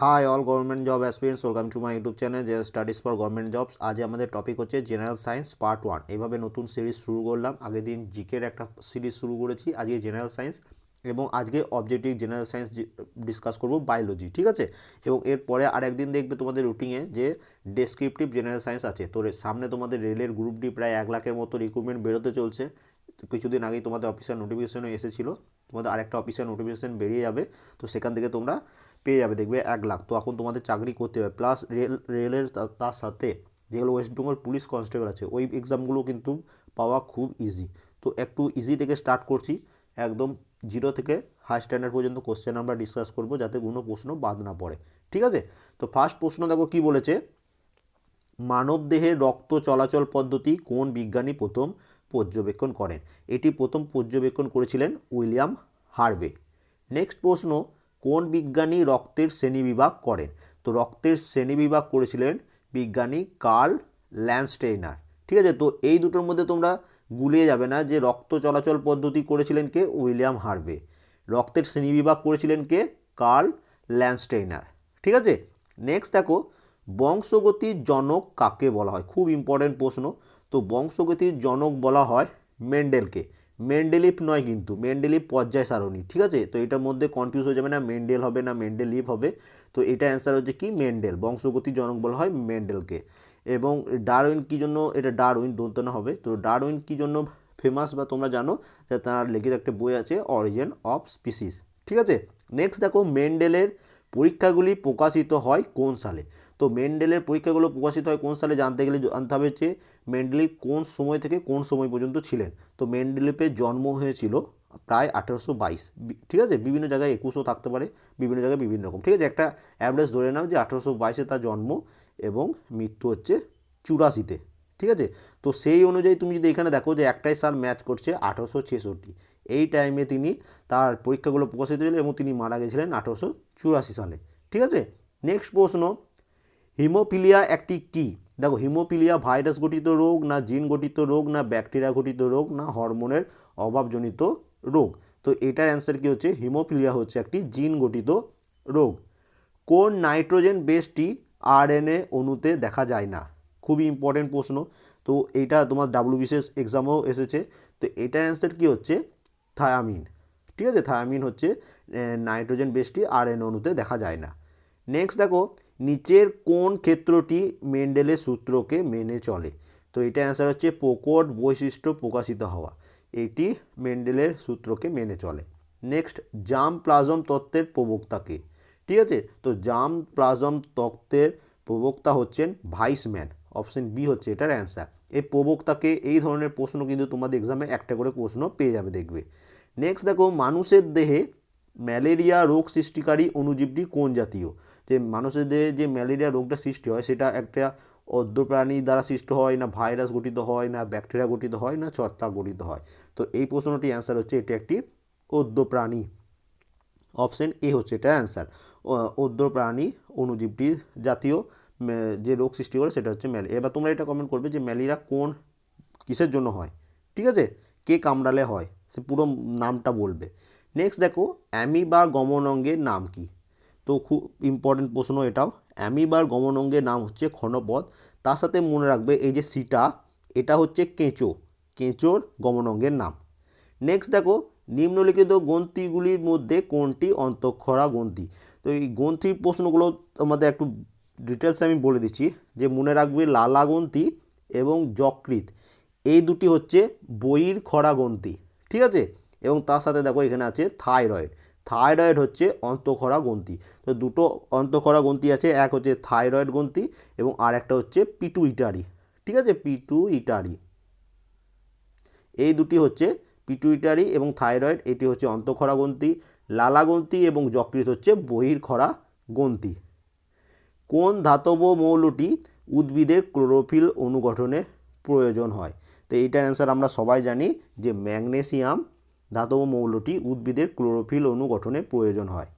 Hi all government job aspirants welcome to my YouTube channel যে studies for government jobs আজ আমাদের topic হচ্ছে general science part one এইভাবে নতুন series শুরু করলাম। আগের দিন জিকের একটা সিরিজ শুরু করেছি, আজকে জেনারেল সায়েন্স এবং আজকে অবজেক্টিভ জেনারেল সায়েন্স ডিসকাস করব বায়োলজি ঠিক আছে? এবং এরপরে আর একদিন দেখবে তোমাদের রুটিনে যে ডেসক্রিপটিভ জেনারেল সায়েন্স আছে। তো সামনে তোমাদের রেলের গ্রুপ ডি প্রায় এক লাখের মতো রিক্রুটমেন্ট বেরোতে চলছে। কিছুদিন আগেই তোমাদের অফিসার নোটিফিকেশনও এসেছিল। তোমাদের আরেকটা অফিসিয়াল নোটিফিকেশন বেরিয়ে যাবে, তো সেখান থেকে তোমরা পেয়ে যাবে, দেখবে এক লাখ। তো এখন তোমাদের চাকরি করতে হবে। প্লাস রেল রেলের তার সাথে যেগুলো ওয়েস্ট বেঙ্গল পুলিশ কনস্টেবল আছে, ওই এক্সামগুলো কিন্তু পাওয়া খুব ইজি তো একটু ইজি থেকে স্টার্ট করছি। একদম জিরো থেকে হাই স্ট্যান্ডার্ড পর্যন্ত কোশ্চেন আমরা ডিসকাস করব, যাতে কোনো প্রশ্ন বাদ না পড়ে। ঠিক আছে? তো ফার্স্ট প্রশ্ন দেখো কি বলেছে? মানবদেহে রক্ত চলাচল পদ্ধতি কোন বিজ্ঞানী প্রথম পর্যবেক্ষণ করেন। এটি প্রথম পর্যবেক্ষণ করেছিলেন উইলিয়াম হার্ভে। নেক্সট প্রশ্ন, কোন বিজ্ঞানী রক্তের শ্রেণীবিভাগ করেন? তো রক্তের শ্রেণীবিভাগ করেছিলেন বিজ্ঞানী কার্ল ল্যান্ডস্টেইনার। ঠিক আছে, তো এই দুটোর মধ্যে তোমরা গুলিয়ে যাবে না যে রক্ত চলাচল পদ্ধতি করেছিলেন কে? William Harvey. রক্তের শ্রেণীবিভাগ করেছিলেন কে? Curl Landsteiner. ঠিক আছে, নেক্সট দেখো বংশগতির জনক কাকে বলা হয়? খুব ইম্পর্টেন্ট প্রশ্ন। তো বংশগতির জনক বলা হয় মেন্ডেলকে। মেন্ডেলিফ নয় কিন্তু, মেন্ডেলিফ পর্যায় সারণী, ঠিক আছে? তো এটার মধ্যে কনফিউজ হয়ে যাবে না, মেন্ডেল হবে না, মেন্ডেলিফ হবে। তো এটা অ্যান্সার হচ্ছে কি? মেন্ডেল, বংশগতি জনক বলা হয় মেন্ডেলকে। এবং ডারউইন কী জন্য, এটা ডারউইন দন্তনা হবে। তো ডারউইন কী জন্য ফেমাস বা তোমরা জানো? যে তার লেখিত একটা বই আছে অরিজিন অফ স্পিসিস ঠিক আছে? নেক্সট দেখো, মেন্ডেলের পরীক্ষাগুলি প্রকাশিত হয় কোন সালে? তো মেন্ডেলের পরীক্ষাগুলো প্রকাশিত হয় কোন সালে জানতে গেলে জানতে হবে যে মেন্ডেলিফ কোন সময় থেকে কোন সময় পর্যন্ত ছিলেন। তো মেন্ডেলিফের জন্ম হয়েছিল প্রায় আঠেরোশো বাইশ। ঠিক আছে? বিভিন্ন জায়গায় একুশও থাকতে পারে, বিভিন্ন জায়গায় বিভিন্ন রকম। ঠিক আছে? একটা অ্যাভারেজ ধরে নাও যে আঠেরোশো বাইশে তার জন্ম এবং মৃত্যু হচ্ছে চুরাশিতে। ঠিক আছে? তো সেই অনুযায়ী তুমি যদি এখানে দেখো যে একটাই সাল ম্যাচ করছে আঠেরোশো ছেষট্টি। এই টাইমে তিনি তার পরীক্ষাগুলো প্রকাশিত হয়েছিল এবং তিনি মারা গেছিলেন আঠেরোশো চুরাশি সালে। ঠিক আছে? নেক্সট প্রশ্ন হিমোপিলিয়া একটি কি? দেখো হিমোপিলিয়া ভাইরাস গঠিত রোগ, না জিন গঠিত রোগ, না ব্যাকটেরিয়া গঠিত রোগ, না হরমোনের অভাবজনিত রোগ। তো এটার অ্যান্সার কি হচ্ছে? হিমোপিলিয়া হচ্ছে একটি জিন গঠিত রোগ। কোন নাইট্রোজেন বেসটি আরএনএ অণুতে দেখা যায় না? খুবই ইম্পর্টেন্ট প্রশ্ন। তো এইটা তোমার ডাব্লিউবিসিএস এক্সামেও এসেছে। তো এটার অ্যান্সার কি হচ্ছে? থায়ামিন। ঠিক আছে? থায়ামিন হচ্ছে নাইট্রোজেন বেসটি আরএনএ অণুতে দেখা যায় না। নেক্সট দেখো নিচের কোন ক্ষেত্রটি মেন্ডেলের সূত্রকে মেনে চলে? তো এটা অ্যান্সার হচ্ছে প্রকট বৈশিষ্ট্য প্রকাশিত হওয়া। এটি মেন্ডেলের সূত্রকে মেনে চলে। নেক্সট জাম প্লাজম তত্ত্বের প্রবক্তাকে ঠিক আছে? তো জাম প্লাজম তত্ত্বের প্রবক্তা হচ্ছেন ভাইসম্যান অপশন বি হচ্ছে এটার অ্যান্সার এই প্রবক্তাকে এই ধরনের প্রশ্ন কিন্তু তোমাদের এক্সামে একটা করে প্রশ্ন পেয়ে যাবে দেখবে। নেক্সট দেখো, মানুষের দেহে ম্যালেরিয়া রোগ সৃষ্টিকারী অণুজীবটি কোন জাতীয়? যে মানুষের দেহে যে ম্যালেরিয়া রোগটা সৃষ্টি হয়, সেটা একটা অদ্য প্রাণী দ্বারা সৃষ্টি হয় না, ভাইরাস গঠিত হয় না, ব্যাকটেরিয়া গঠিত হয় না, ছত্রাক গঠিত হয়। তো এই প্রশ্নটি অ্যান্সার হচ্ছে এটি একটি অদ্য প্রাণী। অপশন এ হচ্ছে এটা অ্যান্সার অদ্য প্রাণী অণুজীবটি জাতীয় যে রোগ সৃষ্টি করে, সেটা হচ্ছে ম্যালেরিয়া এবার তোমরা এটা কমেন্ট করবে যে ম্যালেরিয়া কোন কিসের জন্য হয়? ঠিক আছে? কে কামড়ালে হয়? সে পুরো নামটা বলবে। নেক্সট দেখো অ্যামিবা গমন অঙ্গের নাম কি? তো খুব ইম্পর্টেন্ট প্রশ্ন এটাও। অ্যামিবার গমন অঙ্গের নাম হচ্ছে ক্ষণপথ। তার সাথে মনে রাখবে এই যে সিটা, এটা হচ্ছে কেঁচো, কেঁচোর গমন অঙ্গের নাম। নেক্সট দেখো, নিম্নলিখিত গ্রন্থিগুলির মধ্যে কোনটি অন্তঃক্ষরা গ্রন্থি? তো এই গ্রন্থির প্রশ্নগুলো তোমাদের একটু ডিটেলস আমি বলে দিচ্ছি। যে মনে রাখবে লালা গ্রন্থি এবং যকৃত এই দুটি হচ্ছে বইয়ের খরা গ্রন্থি, ঠিক আছে? এবং তার সাথে দেখো এখানে আছে থাইরয়েড। থাইরয়েড হচ্ছে অন্তঃক্ষরা গ্রন্থি। তো দুটো অন্তঃক্ষরা গ্রন্থি আছে, এক হচ্ছে থাইরয়েড গ্রন্থি এবং আর একটা হচ্ছে পিটুইটারি। ঠিক আছে? পিটুইটারি। এই দুটি হচ্ছে পিটুইটারি এবং থাইরয়েড, এটি হচ্ছে অন্তঃক্ষরা গ্রন্থি, লালা গ্রন্থি এবং যকৃত হচ্ছে বহির্ক্ষরা গ্রন্থি। কোন ধাতব মৌলটি উদ্ভিদের ক্লোরোফিল অনুগঠনে প্রয়োজন হয়? তো এইটার অ্যান্সার আমরা সবাই জানি যে ম্যাগনেসিয়াম ধাতব মৌলটি উদ্ভিদের ক্লোরোফিল অণু গঠনে প্রয়োজন হয়।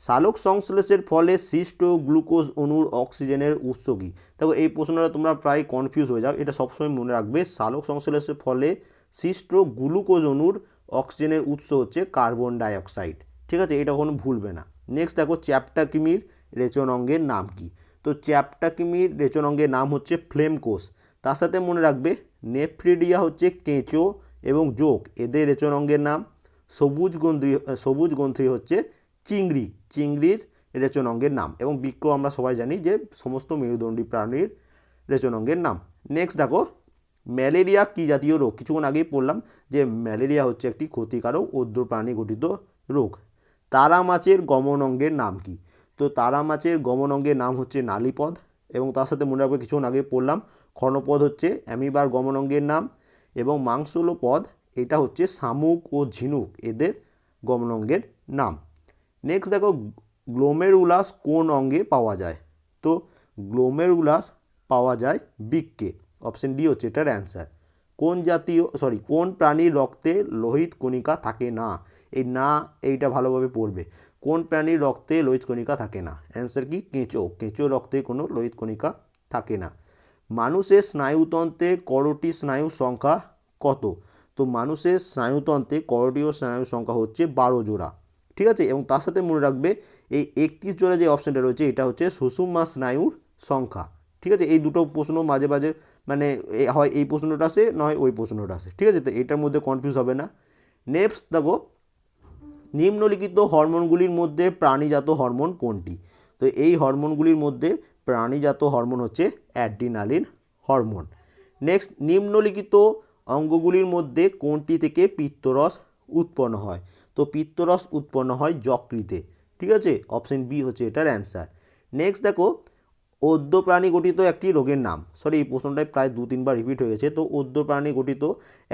সালোক সংশ্লেষের ফলে সৃষ্ট গ্লুকোজ অণুর অক্সিজেনের উৎস কী? দেখো, এই প্রশ্নটা তোমরা প্রায় কনফিউজ হয়ে যাও। এটা সবসময় মনে রাখবে, সালোক সংশ্লেষের ফলে সৃষ্ট গ্লুকোজ অণুর অক্সিজেনের উৎস হচ্ছে কার্বন ডাইঅক্সাইড। ঠিক আছে, এটা কখনো ভুলবে না। নেক্সট দেখো, চ্যাপ্টাকিমির রেচন অঙ্গের নাম কি? তো চ্যাপটাকিমির রেচন অঙ্গের নাম হচ্ছে ফ্লেম কোষ তার সাথে মনে রাখবে, নেফ্রিডিয়া হচ্ছে কেঁচো এবং যোগ, এদের রেচন অঙ্গের নাম। সবুজ গ্রন্থি সবুজ গ্রন্থি হচ্ছে চিংড়ি, চিংড়ির রেচন অঙ্গের নাম। এবং বৃক্ষ আমরা সবাই জানি যে সমস্ত মেরুদণ্ডী প্রাণীর রেচন অঙ্গের নাম। নেক্সট দেখো, ম্যালেরিয়া কী জাতীয় রোগ? কিছুক্ষণ আগেই পড়লাম যে ম্যালেরিয়া হচ্ছে একটি ক্ষতিকারক উদ্র প্রাণী গঠিত রোগ। তারা মাছের গমন অঙ্গের নাম কি? তো তারা মাছের গমন অঙ্গের নাম হচ্ছে নালীপদ। এবং তার সাথে মনে রাখবে, কিছুক্ষণ আগে পড়লাম ক্ষণপদ হচ্ছে অ্যামিবার গমন অঙ্গের নাম। এবং মাংসলো পদ এটা হচ্ছে শামুক ও ঝিনুক, এদের গমন অঙ্গের নাম। নেক্সট দেখো গ্লোমেরুলাস কোন অঙ্গে পাওয়া যায়? তো গ্লোমেরুলাস পাওয়া যায় বৃক্কে। অপশন ডি হচ্ছে এটার অ্যান্সার কোন জাতীয় সরি কোন প্রাণীর রক্তে লোহিত কণিকা থাকে না? এই না, এইটা ভালোভাবে পড়বে। কোন প্রাণীর রক্তে লোহিত কণিকা থাকে না? অ্যান্সার কি? কেঁচো। কেঁচো রক্তে কোনো লোহিত কণিকা থাকে না। মানুষের স্নায়ুতন্ত্রে করোটি স্নায়ুর সংখ্যা কত? তো মানুষের স্নায়ুতন্ত্রে করোটিয় স্নায়ুর সংখ্যা হচ্ছে বারো জোড়া, ঠিক আছে? এবং তার সাথে মনে রাখবে এই একত্রিশ জোড়া যে অপশানটা রয়েছে, এটা হচ্ছে সুষুম্মা স্নায়ুর সংখ্যা, ঠিক আছে? এই দুটো প্রশ্ন মাঝে মাঝে মানে হয় এই প্রশ্নটা আসে নয় ওই প্রশ্নটা আসে, ঠিক আছে? তো এটার মধ্যে কনফিউজ হবে না। নেক্সট দেখো, নিম্নলিখিত হরমোনগুলির মধ্যে প্রাণীজাত হরমোন কোনটি? তো এই হরমোনগুলির মধ্যে প্রাণীজাত হরমোন হচ্ছে অ্যাড্রিনালিন হরমোন। নেক্সট নিম্নলিখিত অঙ্গগুলির মধ্যে কোনটি থেকে পিত্তরস উৎপন্ন হয়? তো পিত্তরস উৎপন্ন হয় যকৃতে। ঠিক আছে? অপশন বি হচ্ছে এটার অ্যান্সার নেক্সট দেখো অদ্য প্রাণী গঠিত একটি রোগের নাম। সরি এই প্রশ্নটায় প্রায় দু তিনবার রিপিট হয়ে গেছে। তো অদ্য প্রাণী গঠিত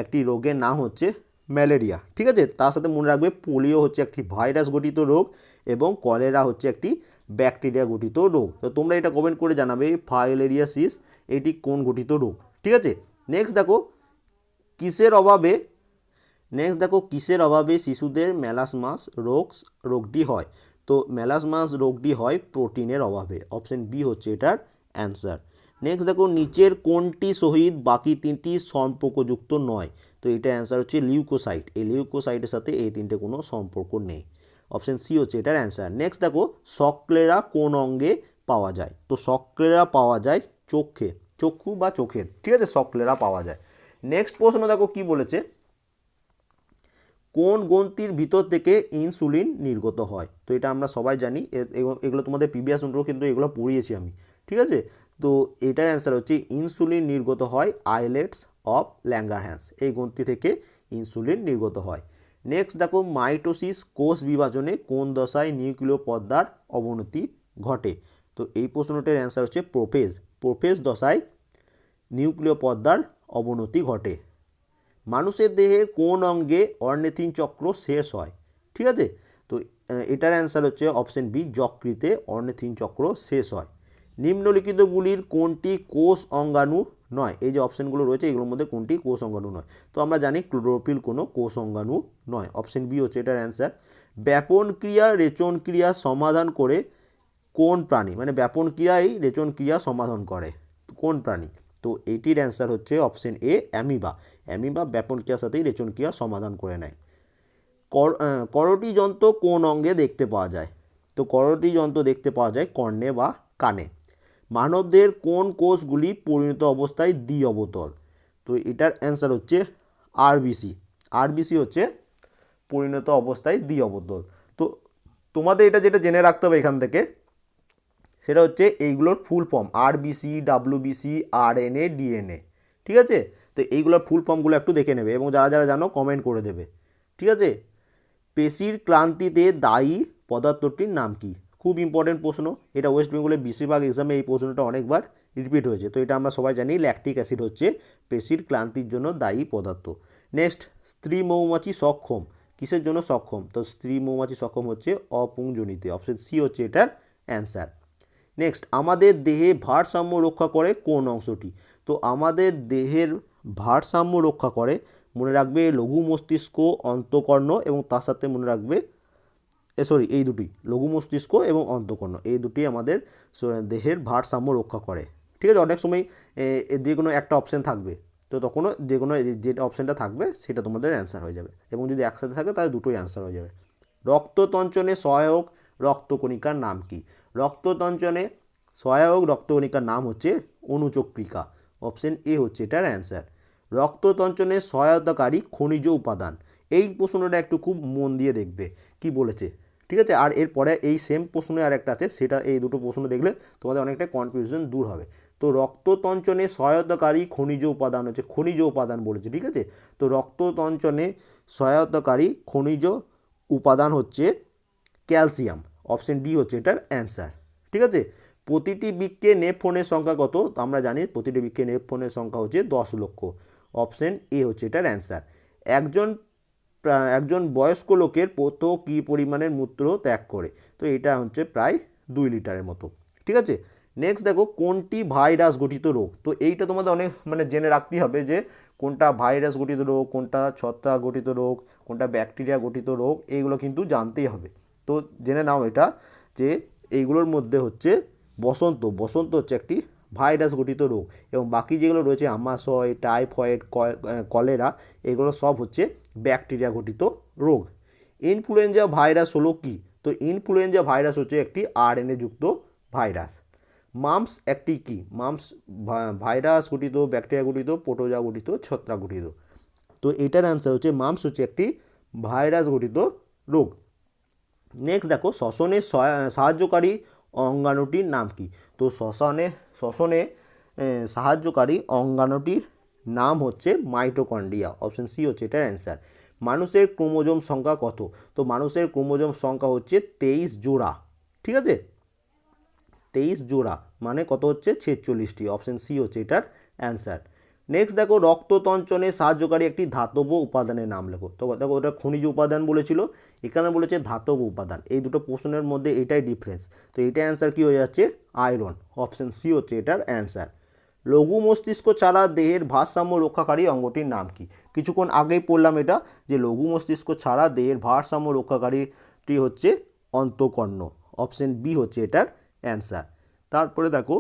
একটি রোগের নাম হচ্ছে ম্যালেরিয়া, ঠিক আছে? তার সাথে মনে রাখবে পোলিও হচ্ছে একটি ভাইরাস গঠিত রোগ এবং কলেরা হচ্ছে একটি ব্যাকটেরিয়া গঠিত রোগ। তো তোমরা এটা কমেন্ট করে জানাবে, ফাইলেরিয়াসিস, এটি কোন গঠিত রোগ? ঠিক আছে? নেক্সট দেখো, কিসের অভাবে নেক্সট দেখো, কিসের অভাবে শিশুদের ম্যালাসমাস রোগ, রোগটি হয়? তো ম্যালাসমাস রোগটি হয় প্রোটিনের অভাবে। অপশন বি হচ্ছে এটার অ্যান্সার নেক্সট দেখো নিচের কোনটি সহিত বাকি তিনটি সম্পর্কযুক্ত নয়? তো এটা অ্যান্সার হচ্ছে লিউকোসাইট এই লিউকোসাইটের সাথে এই তিনটে কোনো সম্পর্ক নেই। অপশান সি হচ্ছে এটার অ্যান্সার নেক্সট দেখো সকলেরা কোন অঙ্গে পাওয়া যায়? তো সকলেরা পাওয়া যায় চোখে, চক্ষু বা চোখে। ঠিক আছে সকলেরা পাওয়া যায়। নেক্সট প্রশ্ন দেখো, কি বলেছে? কোন গ্রন্থির ভিতর থেকে ইনসুলিন নির্গত হয়? তো এটা আমরা সবাই জানি। এগুলো- তোমাদের প্রিভিয়াস নোটও কিন্তু এগুলো পড়িয়েছি আমি। ঠিক আছে? তো এটার অ্যান্সার হচ্ছে ইনসুলিন নির্গত হয় আইলেটস অফ ল্যাঙ্গারহ্যান্স এই গ্রন্থি থেকে ইনসুলিন নির্গত হয়। নেক্সট দেখো মাইটোসিস কোষ বিভাজনে কোন দশায় নিউক্লিয় পর্দার অবনতি ঘটে? তো এই প্রশ্নটার অ্যান্সার হচ্ছে প্রোফেজ। প্রোফেজ দশায় নিউক্লিয় পর্দার অবনতি ঘটে। মানুষের দেহে কোন অঙ্গে অর্নেথিন চক্র শেষ হয়? ঠিক আছে? তো এটার অ্যান্সার হচ্ছে অপশন বি যকৃতে অর্নেথিন চক্র শেষ হয়। নিম্নলিখিতগুলির কোনটি কোষ অঙ্গাণু নয়? এই যে অপশানগুলো রয়েছে, এগুলোর মধ্যে কোনটি কোষ অঙ্গাণু নয়? তো আমরা জানি ক্লোরোফিল কোনো কোষ অঙ্গাণু নয়। অপশন বি হচ্ছে এটার অ্যান্সার। ব্যাপন ক্রিয়া, রেচন ক্রিয়া সমাধান করে কোন প্রাণী? মানে ব্যাপন ক্রিয়াই রেচন ক্রিয়া সমাধান করে কোন প্রাণী? তো এইটির অ্যান্সার হচ্ছে অপশান এ, অ্যামিবা। অ্যামিবা ব্যাপন ক্রিয়ার সাথেই রেচন ক্রিয়া সমাধান করে নেয়। কর করটি যন্ত্র কোন অঙ্গে দেখতে পাওয়া যায়? তো করটি যন্ত্র দেখতে পাওয়া যায় কর্ণে বা কানে। মানবদের কোন কোষগুলি পরিণত অবস্থায় দ্বি অবতল? তো এটার অ্যান্সার হচ্ছে আরবিসি আরবিসি হচ্ছে পরিণত অবস্থায় দ্বি অবতল। তো তোমাদের এটা যেটা জেনে রাখতে হবে এখান থেকে, সেটা হচ্ছে এইগুলোর full form RBC WBC RNA DNA ঠিক আছে? তো এইগুলোর ফুল ফর্মগুলো একটু দেখে নেবে এবং যারা যারা জানো কমেন্ট করে দেবে। ঠিক আছে? পেশির ক্লান্তিতে দায়ী পদার্থটির নাম কি? খুব ইম্পর্টেন্ট প্রশ্ন। এটা ওয়েস্ট বেঙ্গলের বেশিরভাগ এক্সামে এই প্রশ্নটা অনেকবার রিপিট হয়েছে। তো এটা আমরা সবাই জানি ল্যাকটিক অ্যাসিড হচ্ছে পেশির ক্লান্তির জন্য দায়ী পদার্থ। নেক্সট স্ত্রী মৌমাছি সক্ষম। কিসের জন্য সক্ষম? তো স্ত্রী মৌমাছি সক্ষম হচ্ছে অপুংজনিতে অপশন সি হচ্ছে এটার অ্যান্সার নেক্সট আমাদের দেহে ভারসাম্য রক্ষা করে কোন অংশটি? তো আমাদের দেহের ভারসাম্য রক্ষা করে, মনে রাখবে লঘু মস্তিষ্ক, অন্তকর্ণ এবং তার সাথে মনে রাখবে সরি এই দুটি, লঘু মস্তিষ্ক এবং অন্তকর্ণ। এই দুটি আমাদের দেহের ভারসাম্য রক্ষা করে। ঠিক আছে, অনেক সময় যে কোনো একটা অপশান থাকবে। তো তখনও যে কোনো, যে- যে অপশানটা থাকবে, সেটা তোমাদের অ্যান্সার হয়ে যাবে। এবং যদি একসাথে থাকে, তাহলে দুটোই অ্যান্সার হয়ে যাবে। রক্ততঞ্চনে সহায়ক রক্তকণিকার নাম কি? রক্ততঞ্চনে সহায়ক রক্তকণিকার নাম হচ্ছে অনুচক্রিকা। অপশান এ হচ্ছে এটার অ্যান্সার রক্ততঞ্চনে সহায়তাকারী খনিজ উপাদান। এই প্রশ্নটা একটু খুব মন দিয়ে দেখবে। কি বলেছে? ঠিক আছে? আর এরপরে এই সেম প্রশ্নে আর একটা আছে, সেটা এই দুটো প্রশ্ন দেখলে তোমাদের অনেকটা কনফিউশন দূর হবে। তো রক্ততঞ্চনে সহায়তাকারী খনিজ উপাদান হচ্ছে, খনিজ উপাদান বলেছে, ঠিক আছে? তো রক্ততঞ্চনে সহায়তাকারী খনিজ উপাদান হচ্ছে ক্যালসিয়াম। অপশন ডি হচ্ছে এটার অ্যান্সার, ঠিক আছে? প্রতিটি বৃক্ষে নেফোনের সংখ্যা কত? তো আমরা জানি প্রতিটি বৃক্ষে নেফোনের সংখ্যা হচ্ছে দশ লক্ষ। অপশন এ হচ্ছে এটার অ্যান্সার। একজন একজন বয়স্ক লোকের পত কী পরিমাণের মূত্র ত্যাগ করে? তো এটা হচ্ছে প্রায় দুই লিটারের মতো। ঠিক আছে? নেক্সট দেখো, কোনটি ভাইরাস গঠিত রোগ? তো এইটা তোমাদের অনেক মানে জেনে রাখতেই হবে যে কোনটা ভাইরাস গঠিত রোগ, কোনটা ছত্রাক গঠিত রোগ, কোনটা ব্যাকটেরিয়া গঠিত রোগ, এইগুলো কিন্তু জানতেই হবে। তো জেনে নাও এটা যে এইগুলোর মধ্যে হচ্ছে বসন্ত। বসন্ত হচ্ছে একটি ভাইরাস গঠিত রোগ এবং বাকি যেগুলো রয়েছে আমাশয়, টাইফয়েড কলেরা, এগুলো সব হচ্ছে ব্যাকটেরিয়া ঘটিত রোগ। ইনফ্লুয়েঞ্জা ভাইরাস হলো কি? তো ইনফ্লুয়েঞ্জা ভাইরাস হচ্ছে একটি আরএনএ যুক্ত ভাইরাস। মামস একটি কি? মামস ভাইরাস গঠিত, ব্যাকটেরিয়া গঠিত পোটোজা গঠিত ছত্রাক গঠিত। তো এটার অ্যান্সার হচ্ছে মামস হচ্ছে একটি ভাইরাস গঠিত রোগ। নেক্সট দেখো, শ্বসনে সাহায্যকারী অঙ্গাণুটির নাম কি? তো শ্বসনে শ্বসনে সাহায্যকারী অঙ্গাণুটির নাম হচ্ছে মাইটোকন্ড্রিয়া। অপশন সি হচ্ছে এটার অ্যান্সার। মানুষের ক্রোমোজোম সংখ্যা কত? তো মানুষের ক্রোমোজোম সংখ্যা হচ্ছে তেইশ জোড়া। ঠিক আছে? তেইশ জোড়া। মানে কত হচ্ছে? ছেচল্লিশটি। অপশন সি হচ্ছে এটার অ্যান্সার। নেক্সট দেখো, রক্ততঞ্চনে সাহায্যকারী একটি ধাতব উপাদানের নাম লেখো। তো দেখো, ওটা খনিজ উপাদান বলেছিল। এখানে বলেছে ধাতব উপাদান। এই দুটো প্রশ্নের মধ্যে এটাই ডিফারেন্স তো এটা অ্যান্সার কী হয়ে যাচ্ছে? আয়রন অপশন সি হচ্ছে এটার অ্যান্সার লঘু মস্তিষ্ক ছাড়া দেহের ভারসাম্য রক্ষাকারী অঙ্গটির নাম কি? কিছুক্ষণ আগেই পড়লাম এটা, যে লঘু মস্তিষ্ক ছাড়া দেহের ভারসাম্য রক্ষাকারীটি হচ্ছে অন্তকর্ণ। অপশন বি হচ্ছে এটার অ্যান্সার তারপরে দেখো,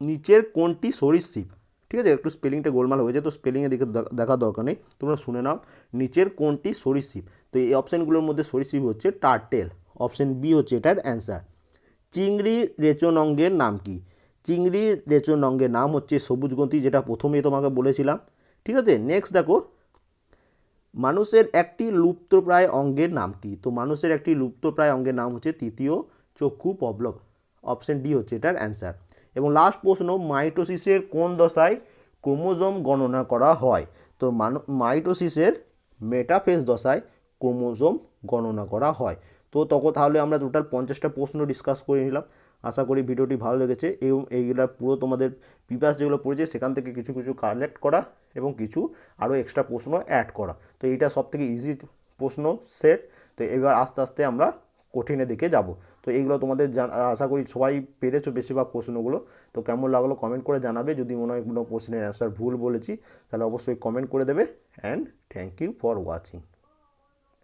নিচের কোনটি সরীসৃপ? ঠিক আছে? একটু স্পেলিংটা গোলমাল হয়েছে তো স্পেলিংয়ের দিকে দেখার দরকার নেই। তোমরা শুনে নাও, নিচের কোনটি সরীসৃপ? তো এই অপশানগুলোর মধ্যে সরীসৃপ হচ্ছে টার্টেল অপশান বি হচ্ছে এটার অ্যান্সার চিংড়ি রেচন অঙ্গের নাম কি? চিংড়ি রেচন অঙ্গের নাম হচ্ছে সবুজগ্রন্থি যেটা প্রথমেই তোমাকে বলেছিলাম। ঠিক আছে? নেক্সট দেখো, মানুষের একটি লুপ্তপ্রায় অঙ্গের নাম কি? তো মানুষের একটি লুপ্তপ্রায় অঙ্গের নাম হচ্ছে তৃতীয় চক্ষু পবলব অপশন ডি হচ্ছে এটার অ্যান্সার এবং লাস্ট প্রশ্ন, মাইটোসিসের কোন দশায় ক্রোমোজোম গণনা করা হয়? তো মাইটোসিসের মেটাফেজ দশায় ক্রোমোজোম গণনা করা হয়। তো তখন তাহলে আমরা টোটাল পঞ্চাশটা প্রশ্ন ডিসকাস করে নিলাম। আশা করি ভিডিওটি ভালো লেগেছে। এবং এইগুলা পুরো তোমাদের পিপাস যেগুলো পড়েছে, সেখান থেকে কিছু কিছু কালেক্ট করা এবং কিছু আরও এক্সট্রা প্রশ্ন অ্যাড করা। তো এইটা সব থেকে ইজি প্রশ্ন সেট তো এবার আস্তে আস্তে আমরা কঠিনের দিকে যাব। তো এইগুলো তোমাদের আশা করি সবাই পেরেছ বেশিরভাগ প্রশ্নগুলো। তো কেমন লাগল কমেন্ট করে জানাবে। যদি মনে হয় কোনো প্রশ্নের অ্যান্সার ভুল বলেছি, তাহলে অবশ্যই কমেন্ট করে দেবে। And thank you for watching